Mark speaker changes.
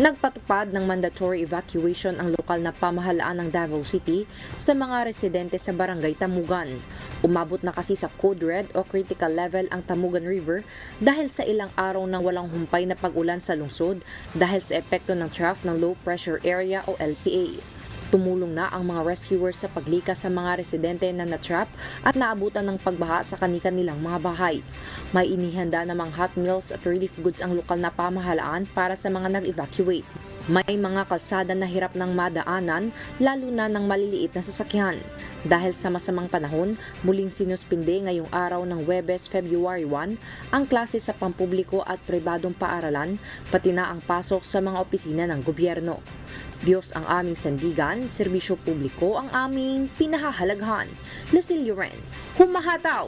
Speaker 1: Nagpatupad ng mandatory evacuation ang lokal na pamahalaan ng Davao City sa mga residente sa barangay Tamugan. Umabot na kasi sa code red o critical level ang Tamugan River dahil sa ilang araw ng walang humpay na pag-ulan sa lungsod dahil sa epekto ng trough ng low pressure area o LPA. Tumulong na ang mga rescuers sa paglikas sa mga residente na natrap at naabutan ng pagbaha sa kanika nilang mga bahay. May inihanda namang hot meals at relief goods ang lokal na pamahalaan para sa mga nag-evacuate. May mga kalsada na hirap ng madaanan, lalo na ng maliliit na sasakyan. Dahil sa masamang panahon, muling sinuspinde ngayong araw ng Webes, February 1, ang klase sa pampubliko at pribadong paaralan, pati na ang pasok sa mga opisina ng gobyerno. Diyos ang aming sandigan, serbisyo publiko ang aming pinahahalaghan. Lucille Loren, humahataw!